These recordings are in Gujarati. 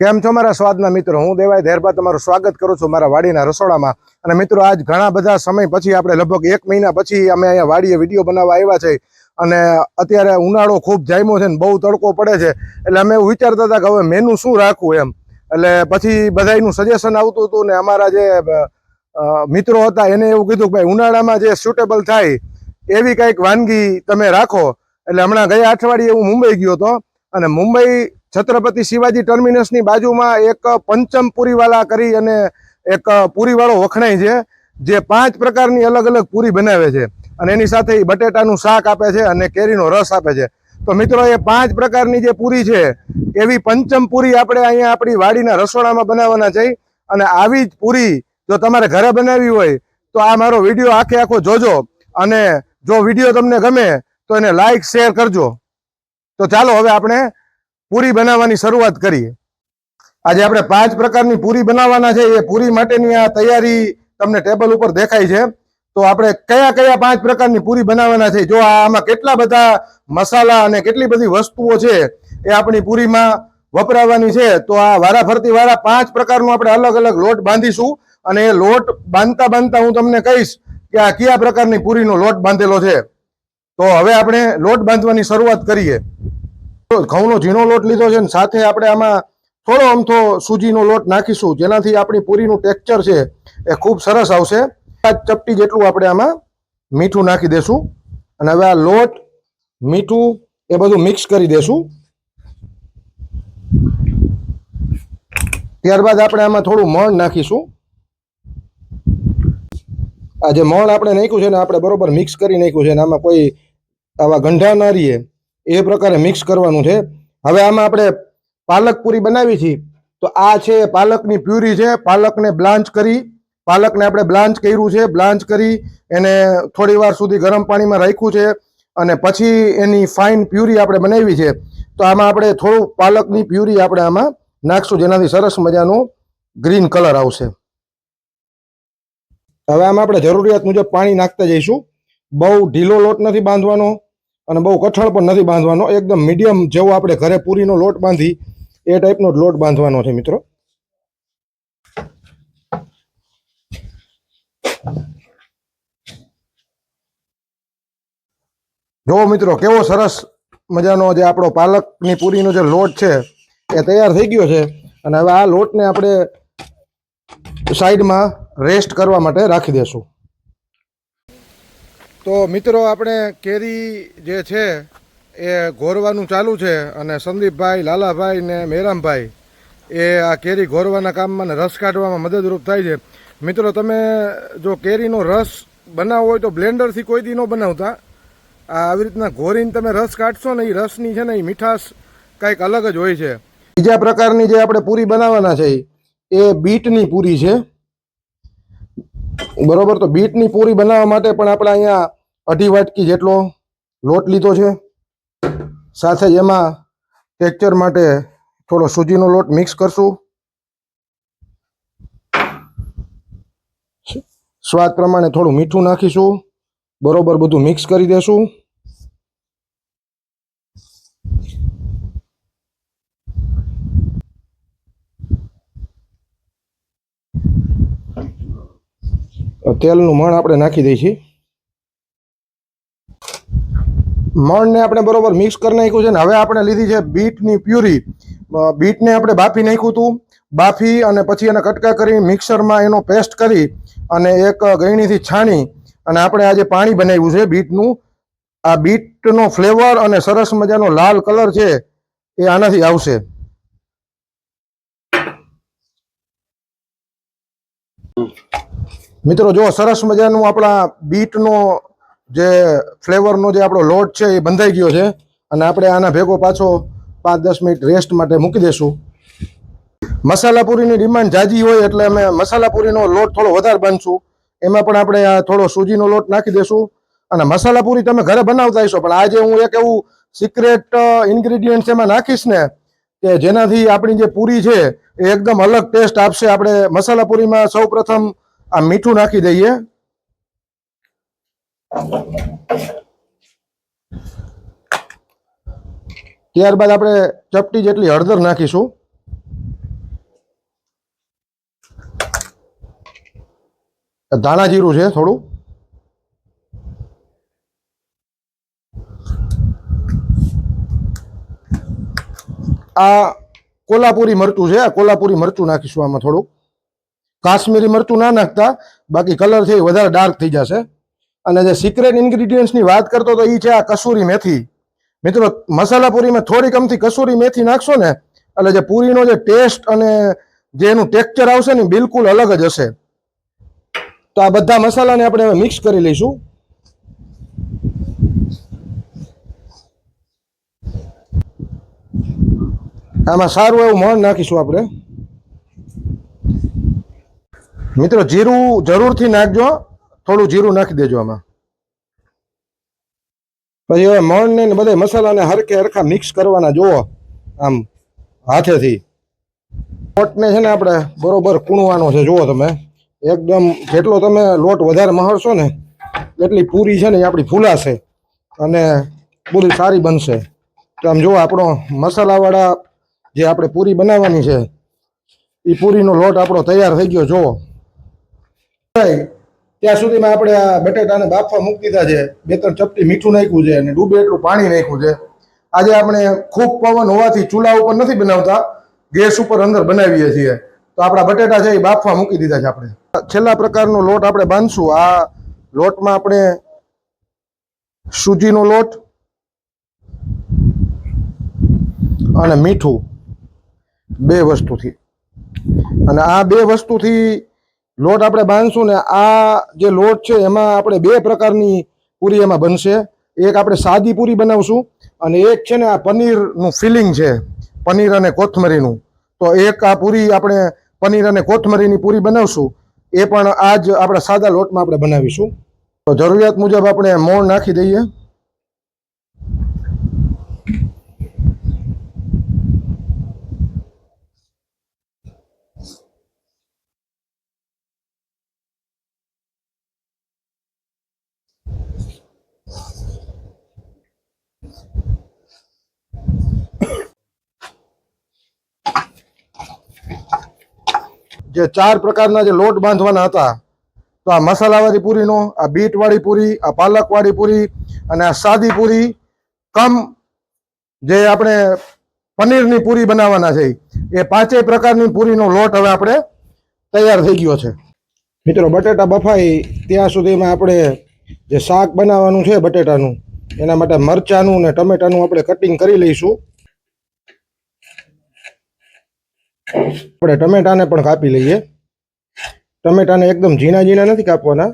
કેમ છો મારા સ્વાદના મિત્રો? હું દેવાય ધેરબા તમારું સ્વાગત કરું છું મારા વાડીના રસોડામાં. અને મિત્રો, આજ ઘણા બધા સમય પછી આપણે લગભગ એક મહિના પછી અમે અહીંયા વાડીએ વીડિયો બનાવવા આવ્યા છે. અને અત્યારે ઉનાળો ખૂબ જામ્યો છે ને બહુ તડકો પડે છે. એટલે અમે એવું વિચારતા હતા કે હવે મેનુ શું રાખવું એમ. એટલે પછી બધાયનું સજેશન આવતું હતું ને અમારા જે મિત્રો હતા એને એવું કીધું કે ભાઈ, ઉનાળામાં જે સુટેબલ થાય એવી કંઈક વાનગી તમે રાખો. એટલે હમણાં ગયા અઠવાડિયે હું મુંબઈ ગયો હતો. અને મુંબઈ છત્રપતિ શિવાજી ટર્મિનસની બાજુમાં એક પંચમ પૂરીવાલા કરી અને એક પૂરીવાળો વખણાય છે, જે પાંચ પ્રકારની અલગ અલગ પૂરી બનાવે છે. અને એની સાથે બટેટાનું શાક આપે છે અને કેરીનો રસ આપે છે. તો મિત્રો, એ પાંચ પ્રકારની જે પૂરી છે, એવી પંચમ પૂરી આપણે અહીંયા આપણી વાડીના રસોડામાં બનાવવાના છે. અને આવી જ પૂરી જો તમારે ઘરે બનાવવી હોય, તો આ મારો વીડિયો આખે આખો જોજો. અને જો વીડિયો તમને ગમે, તો એને લાઈક શેર કરજો. તો ચાલો હવે આપણે પૂરી બનાવવાની શરૂઆત કરીએ. આજે આપણે પાંચ પ્રકારની પૂરી બનાવવાના છે. એ પૂરી માટેની આ તૈયારી તમને ટેબલ ઉપર દેખાય છે. તો આપણે કયા કયા પાંચ પ્રકારની પૂરી બનાવવાના છે? જો આમાં કેટલા બધા મસાલા અને કેટલી બધી વસ્તુઓ છે એ આપણી પૂરીમાં વપરાવાની છે, તો આ વારા ફરતી વારા પાંચ પ્રકારનું આપણે અલગ અલગ લોટ બાંધીશું અને એ લોટ બાંધતા બાંધતા હું તમને કહીશ કે આ કયા પ્રકારની પૂરીનો લોટ બાંધેલો છે. તો હવે આપણે લોટ બાંધવાની શરૂઆત કરીએ. ઘઉંનો ઝીણો લોટ લીધો છે ને સાથે આપણે આમાં થોડો અમથો સૂજીનો લોટ નાખીશું. જેનાથી આપણી પૂરીનું ટેક્સચર છે એ ખૂબ સરસ આવશે. પાંચ ચપટી જેટલું આપણે આમાં મીઠું નાખી દેશું. અને હવે આ લોટ, મીઠું એ બધું મિક્સ કરી દેશું. ત્યારબાદ આપણે આમાં થોડું મણ નાખીશું. આ જે મણ આપણે નાખ્યું છે ને આપણે બરોબર મિક્સ કરી નાખ્યું છે ને આમાં કોઈ આવા ગંઢા ના રહીએ. એ પ્રકારે મિક્સ કરવાનું છે. હવે આમાં આપણે પાલક પૂરી બનાવી છે. તો આ છે પાલકની પ્યુરી છે. પાલકને બ્લાન્ચ કરી, પાલકને આપણે બ્લાન્ચ કર્યું છે. બ્લાન્ચ કરી એને થોડી વાર સુધી ગરમ પાણીમાં રાખ્યું છે અને પછી એની ફાઇન પ્યુરી આપણે બનાવી છે. તો આમાં આપણે થોડું પાલકની પ્યુરી આપણે આમાં નાખશું જેનાથી સરસ મજાનું ગ્રીન કલર આવશે. હવે આમાં આપણે જરૂરિયાત મુજબ પાણી નાખતા જઈશું. બહુ ઢીલો લોટ નથી બાંધવાનો. અને બહુ કઠણ પણ નથી બાંધવાનો. એકદમ મીડિયમ જેવો આપણે ઘરે પૂરીનો લોટ બાંધી એ ટાઈપનો લોટ બાંધવાનો છે મિત્રો. જો મિત્રો, કેવો સરસ મજાનો જે આપણો પાલકની પૂરીનો જે લોટ છે, એ તૈયાર થઈ ગયો છે. અને હવે આ લોટને આપણે સાઈડમાં રેસ્ટ કરવા માટે રાખી દેશું. તો મિત્રો, આપણે કેરી જે છે એ ઘોરવાનું ચાલુ છે અને સંદીપભાઈ, લાલાભાઈ ને મેરામભાઈ એ આ કેરી ઘોરવાના કામમાં રસ કાઢવામાં મદદરૂપ થાય છે. મિત્રો, તમે જો કેરીનો રસ બનાવવો હોય તો બ્લેન્ડરથી કોઈ દી ન બનાવતા. આ આવી રીતના ઘોરીને તમે રસ કાઢશો ને એ રસની છે ને એ મીઠાશ કંઈક અલગ જ હોય છે. બીજા પ્રકારની જે આપણે પૂરી બનાવવાના છે એ બીટની પૂરી છે. બરોબર? તો બીટની પૂરી બનાવવા માટે પણ આપણે અહીંયા અઢી વાટકી જેટલો લોટ લીધો છે. સાથે જ એમાં ટેક્ચર માટે થોડો સૂજીનો લોટ મિક્સ કરશું. સ્વાદ પ્રમાણે થોડું મીઠું નાખીશું. બરોબર બધું મિક્સ કરી દેશું. તેલનું મણ આપણે નાખી દઈએ મણને આપણે બરોબર મિક્સ કરી નાખ્યું છે ને હવે આપણે લીધી છે બીટની પ્યુરી. બીટને આપણે બાફી નાખ્યું હતું. બાફી અને પછી એને કટકા કરી, મિક્સરમાં એનો પેસ્ટ કરી અને એક ગળણીથી છાણી અને આપણે આજે પાણી બનાવ્યું છે બીટનું. આ બીટનો ફ્લેવર અને સરસ મજાનો લાલ કલર છે એ આનાથી આવશે. મિત્રો, જો સરસ મજાનું આપણા બીટનો જે ફ્લેવરનો જે આપણો લોટ છે એ બંધાઈ ગયો છે અને આપણે આના ભેગો પાછો પાંચ દસ મિનિટ રેસ્ટ માટે મૂકી દેશું. મસાલાપુરીની ડિમાન્ડ જાજી હોય એટલે અમે મસાલાપુરીનો લોટ થોડો વધારે બાંધશું એમાં પણ આપણે થોડો સૂજીનો લોટ નાખી દેશું. અને મસાલાપુરી તમે ઘરે બનાવતા હશો, પણ આજે હું એક એવું સિક્રેટ ઇન્ગ્રેડિયન્ટ એમાં નાખીશ ને કે જેનાથી આપણી જે પૂરી છે એ એકદમ અલગ ટેસ્ટ આપશે. આપણે મસાલાપુરીમાં સૌ પ્રથમ આ મીઠું નાખી દઈએ. ત્યારબાદ આપણે ચપટી જેટલી હળદર નાખીશું. ધાણા જીરું છે થોડું. આ કોલ્હાપુરી મરચું છે, આ કોલ્હાપુરી મરચું નાખીશું આમાં થોડુંક કાશ્મીરી મરચું ના નાખતા, બાકી કલર છે વધારે ડાર્ક થઈ જશે. અને જે સિક્રેટ ઇન્ગ્રીડિયન્ટ્સની વાત કરતો તો એ છે આ કસૂરી મેથી. મિત્રો, મસાલા પૂરીમાં થોડીક અમથી કસૂરી મેથી નાખશો ને, એટલે જે પૂરીનો જે ટેસ્ટ અને જે એનું ટેક્સચર આવશે ને બિલકુલ અલગ જ હશે. તો આ બધા મસાલાને આપણે હવે મિક્સ કરી લઈશું. આમાં સારું એવું મણ નાખીશું આપણે. મિત્રો, જીરું જરૂરથી નાખજો. થોડું જીરું નાખી દેજો આમાં. પછી હવે મણ ને બધા મસાલાને હરકે હરખા મિક્સ કરવાના, જુઓ, આમ હાથેથી. લોટને છે ને આપણે બરોબર કૂણવાનો છે, જુઓ તમે. એકદમ જેટલો તમે લોટ વધારે મહળશો ને, એટલી પૂરી છે ને એ આપણી ફૂલાશે અને પૂરી સારી બનશે. તો આમ જુઓ, આપણો મસાલાવાળા જે આપણે પૂરી બનાવવાની છે એ પૂરીનો લોટ આપણો તૈયાર થઈ ગયો, જુઓ. ત્યાં સુધીમાં આપણે આ બટેટાને બાફવા મૂકી દીધા છે. બે ત્રણ ચપટી મીઠું નાખ્યું છે અને ડૂબે એટલું પાણી નાખ્યું છે. આજે આપણે ખૂબ પવન હોવાથી ચૂલા ઉપર નથી બનાવતા, ગેસ ઉપર અંદર બનાવીએ છીએ. તો આપણા બટેટા છે એ બાફવા મૂકી દીધા છે આપણે. છેલ્લા પ્રકારનો લોટ આપણે બાંધશું. આ લોટમાં આપણે સૂજીનો લોટ અને મીઠું બે વસ્તુથી. અને આ બે વસ્તુથી લોટ આપણે બાંધશું ને આ જે લોટ છે, એમાં આપણે બે પ્રકારની પૂરી એમાં બનશે. એક આપણે સાદી પૂરી બનાવશું અને એક છે ને આ પનીરનું ફિલિંગ છે, પનીર અને કોથમરીનું. તો એક આ પૂરી આપણે પનીર અને કોથમરીની પૂરી બનાવશું. એ પણ આ જ આપણે સાદા લોટમાં આપણે બનાવીશું. તો જરૂરિયાત મુજબ આપણે મોણ નાખી દઈએ. જે ચાર પ્રકારના જે લોટ બાંધવાના હતા, તો આ મસાલાવાળી પૂરીનો, આ બીટવાળી પૂરી, આ પાલકવાળી પૂરી અને આ સાદી પૂરી, કમ જે આપણે પનીરની પૂરી બનાવવાના છે, એ પાંચેય પ્રકારની પૂરીનો લોટ હવે આપણે તૈયાર થઈ ગયો છે. મિત્રો, બટેટા બફાઈ, ત્યાં સુધીમાં આપણે જે શાક બનાવવાનું છે બટેટાનું, એના માટે મરચાનું ને ટમેટાનું આપણે કટિંગ કરી લઈશું. આપણે ટમેટાને પણ કાપી લઈએ. ટમેટાને એકદમ ઝીણા ઝીણા નથી કાપવાના.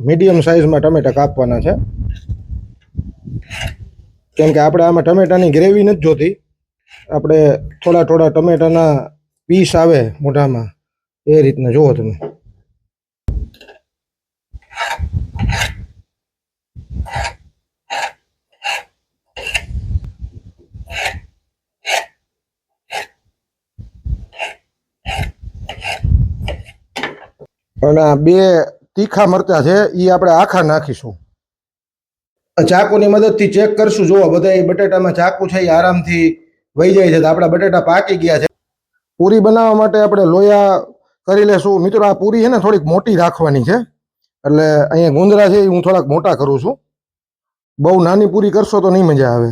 મીડિયમ સાઇઝમાં ટમેટા કાપવાના છે. કેમ કે આપણે આમાં ટમેટાની ગ્રેવી નથી જોતી. આપણે થોડા થોડા ટમેટાના પીસ આવે મોઢામાં. એ રીતના જુઓ તમે. અને આ બે તીખા મરચા છે એ આપણે આખા નાખીશું. ચાકુની મદદથી ચેક કરશું જુઓ બધા એ બટેટામાં ચાકુ છે એ આરામથી વહી જાય છે તો આપણા બટેટા પાકી ગયા છે. પૂરી બનાવવા માટે આપણે લોયા કરી લેશું. મિત્રો આ પૂરી છે ને થોડીક મોટી રાખવાની છે. એટલે અહીંયા ગુંદરા છે એ હું થોડાક મોટા કરું છું. બહુ નાની પૂરી કરશો તો નહીં મજા આવે.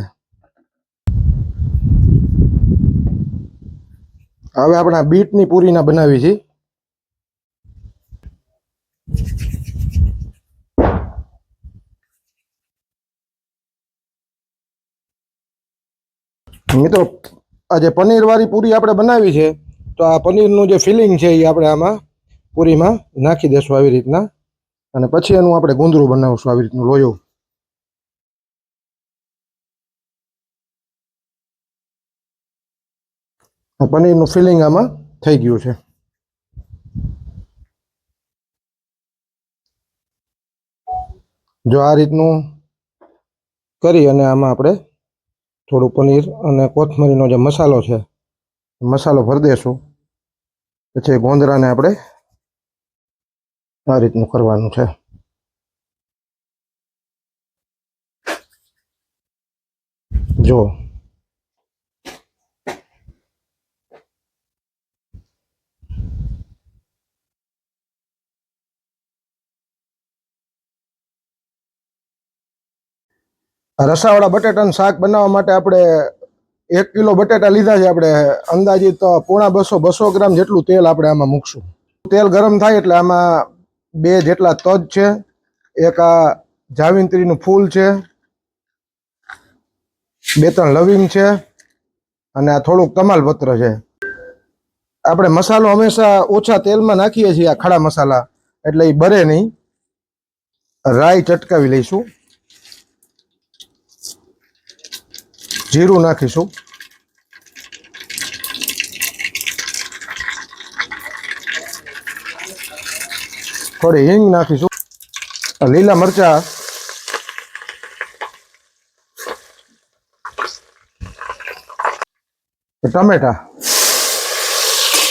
હવે આપણે બીટની પૂરીના બનાવી છે. મિત્રો આ જે પનીરવાળી પૂરી આપણે બનાવી છે, તો આ પનીરનું જે ફિલિંગ છે એ આપણે આમાં પૂરીમાં નાખી દેશું આવી રીતના. અને પછી એનું આપણે ગુંદરું બનાવશું આવી રીતનું લોયું. પનીરનું ફિલિંગ આમાં થઈ ગયું છે. જો આ રીતનું કરી અને આમાં આપણે થોડું પનીર અને કોથમરીનો જે મસાલો છે, મસાલો ભરી દેશું. પછી ગોંદરાને આપણે આ રીતનું કરવાનું છે. જો રસાવાળા બટેટાનું શાક બનાવવા માટે આપણે એક કિલો બટેટા લીધા છે. આપણે અંદાજિત પોણા બસો બસો ગ્રામ જેટલું તેલ આપણે આમાં મૂકશું. તેલ ગરમ થાય એટલે આમાં બે જેટલા તજ છે. એક આ જાવિંત્રીનું ફૂલ છે. બે ત્રણ લવિંગ છે. અને આ થોડુંક તમાલપત્ર છે. આપણે મસાલો હંમેશા ઓછા તેલમાં નાખીએ છીએ આ ખડા મસાલા. એટલે એ બરે નહીં. રાઈ ચટકાવી લઈશું. જીરું નાખીશું. થોડી હિંગ નાખીશું. લીલા મરચા. ટમેટા.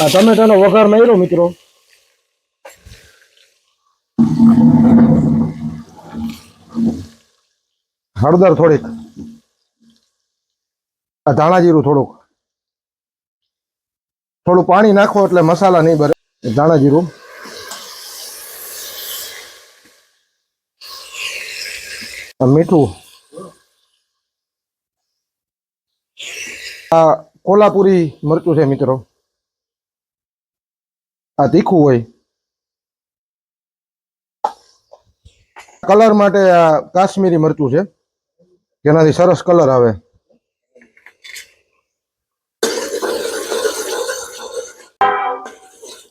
આ ટમેટાનો વઘાર માર્યો મિત્રો. હળદર થોડીક. આ ધાણા જીરું થોડુંક. થોડું પાણી નાખો એટલે મસાલા નહીં ભરે. ધાણા જીરું. મીઠું. આ કોલ્હાપુરી મરચું છે મિત્રો. આ તીખું હોય. કલર માટે આ કાશ્મીરી મરચું છે. જેનાથી સરસ કલર આવે.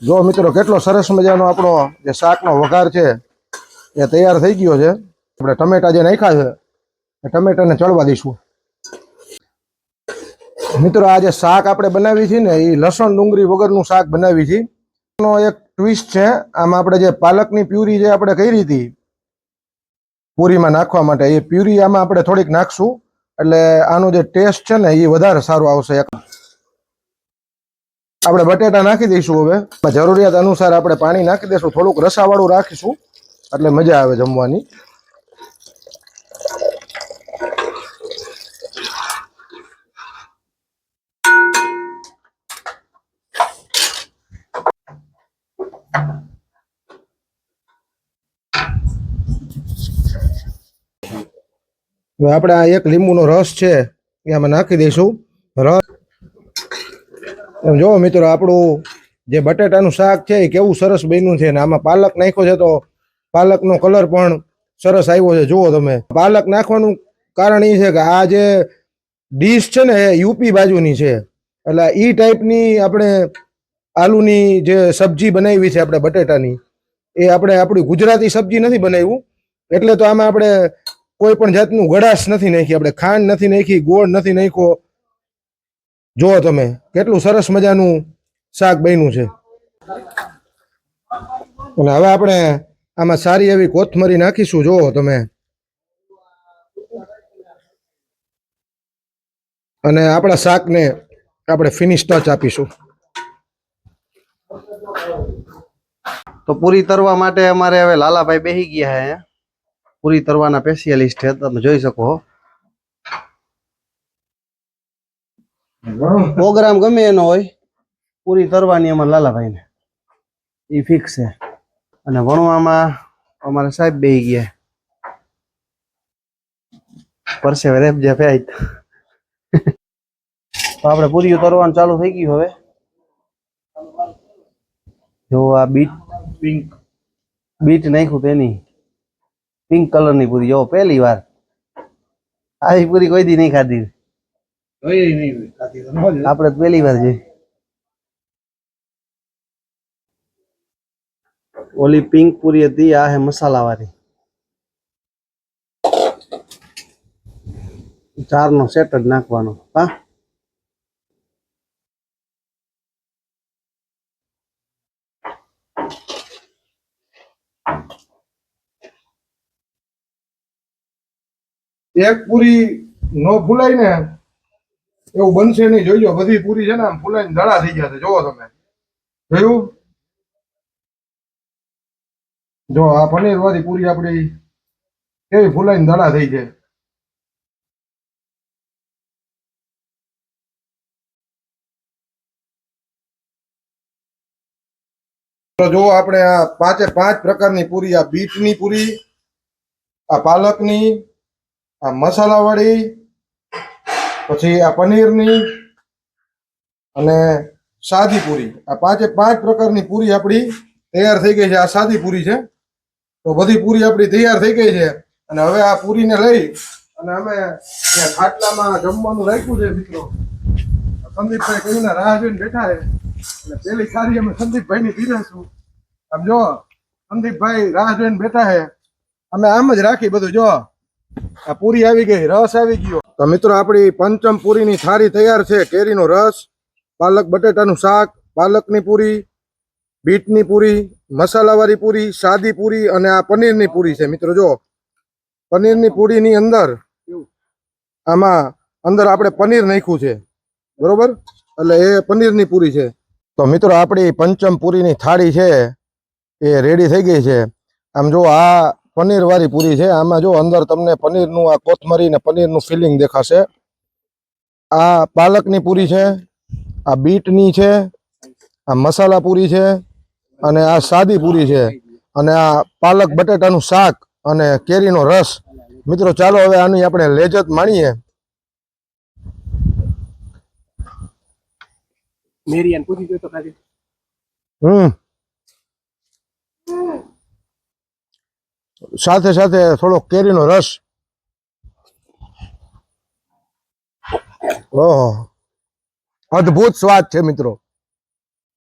જો મિત્રો, કેટલો સરસ મજાનો આપણો જે શાકનો વઘાર છે, એ તૈયાર થઈ ગયો છે. આપણે ટમેટા જે નાખ્યા છે, એ ટમેટાને ચડવા દઈશું. મિત્રો, આ જે શાક આપણે બનાવી છે ને, એ લસણ ડુંગળી વગરનું શાક બનાવી છે. એનો એક ટ્વિસ્ટ છે, આમાં આપણે જે પાલકની પ્યુરી જે આપણે કરી હતી, પૂરીમાં નાખવા માટે, એ પ્યુરી આમાં આપણે થોડીક નાખશું. એટલે આનો જે ટેસ્ટ છે ને, એ વધારે સારું આવશે. આપણે બટેટા નાખી દઈશું હવે. જરૂરિયાત અનુસાર આપણે પાણી નાખી દઈશું. થોડુંક રસાવાળું રાખીશું. એટલે મજા આવે જમવાની. આપણે આ એક લીંબુનો રસ છે, એ અમે નાખી દઈશું. એમ જો મિત્રો, આપણું જે બટેટાનું શાક છે એ કેવું સરસ બન્યું છે ને આમાં પાલક નાખ્યો છે તો પાલકનો કલર પણ સરસ આવ્યો છે. જુઓ તમે, પાલક નાખવાનું કારણ એ છે કે આ જે ડીશ છે ને એ યુપી બાજુની છે. એટલે એ ટાઈપની આપણે આલુની જે સબ્જી બનાવી છે આપણે બટેટાની, એ આપણે આપણી ગુજરાતી સબ્જી નથી બનાવ્યું. એટલે તો આમાં આપણે કોઈ પણ જાતનું ગળાશ નથી નાખી, આપણે ખાંડ નથી નાખી, ગોળ નથી નાખ્યો. જુઓ તમે, કેટલું સરસ મજાનું શાક બન્યું છે. અને હવે આપણે આમાં સારી એવી કોથમરી નાખીશું, જુઓ તમે. અને આપણા શાકને આપણે ફિનિશ ટચ આપીશું. તો પૂરી તરવા માટે અમારે હવે લાલાભાઈ બેહી ગયા હે. પૂરી તરવાના સ્પેશિયલિસ્ટ છે, તમે જોઈ શકો છો. પ્રોગ્રામ ગમે એનો હોય પૂરી તરવાની અમારે લાલાભાઈને. એ ફિક્સ છે. અને વણવામાં અમારે સાહેબ બે ગયા. પરસે રેપ જે ફેટ તો આપણે પૂરી તરવાનું ચાલુ થઈ ગયું હવે. જો આ બીટ પિંક બીટ નાખ્યું તેની. પિંક કલરની પૂરી. જો પહેલી વાર. આવી પૂરી કોઈ દી નહીં ખાધી. આપણે પેલી વાર જોઈ ઓલી પિંક પૂરી હતી આ હે મસાલા વાળી ચાર નો સેટ જ નાખવાનો. હા? એક પૂરી નો ભૂલાય ને એવું બનશે નહીં. જોઈજો બધી પૂરી છે ને આમ ફૂલાઈને દડા થઈ જશે જોવો તમે. જોયું? જો, આ પનીર વાળી પૂરી આપણી કેવી ફૂલાઈને ધળા થઈ છે. તો જો આપણે આ પાંચે પાંચ પ્રકારની પૂરી, આ બીટની પૂરી, આ પાલકની, આ મસાલાવાળી પછી આ પનીરની અને સાદી પૂરી. આ પાંચે પાંચ પ્રકારની પૂરી આપણી તૈયાર થઈ ગઈ છે. આ સાદી પૂરી છે. તો બધી પૂરી આપણી તૈયાર થઈ ગઈ છે. અને હવે આ પૂરીને લઈ અને અમે ખાટલામાં જમવાનું રાખ્યું છે, મિત્રો. સંદીપભાઈ કહ્યું રાહ જોઈને બેઠા છે. અને પેલી સારી અમે સંદીપભાઈની પીરસું આમ જો, સંદીપભાઈ રાહ જોઈને બેઠા છે. અમે આમ જ રાખી બધું, જો. આ પૂરી આવી ગઈ, રસ આવી ગયો. તો મિત્રો, આપણી પંચમ પૂરીની થાળી તૈયાર છે, કેરીનો રસ, પાલક બટેટાનું શાક, પાલકની પૂરી, બીટની પૂરી, મસાલાવાળી પૂરી, સાદી પૂરી અને આ પનીરની પૂરી છે. મિત્રો, જો પનીરની પૂરીની અંદર આમાં અંદર આપણે પનીર નાખ્યું છે. બરોબર? એટલે એ પનીરની પૂરી છે. તો મિત્રો, આપણી પંચમ પૂરીની થાળી છે, એ રેડી થઈ ગઈ છે. આમ જો આ પનીર વાળી પૂરી છે. આમાં જો અંદર તમને પનીરનું આ કોથમરી ને પનીરનું ફિલિંગ દેખાશે. આ પાલકની પૂરી છે આ બીટની છે આ મસાલા પૂરી છે અને આ સાદી પૂરી છે. અને આ પાલક બટેટાનું શાક અને કેરીનો રસ. મિત્રો ચાલો હવે આની આપણે લેજત માણીએ. મેરી આને પૂછી તો ખાલી. હમ. સાથે સાથે થોડો કેરીનો રસ. ઓહો. અદ્ભુત સ્વાદ છે મિત્રો.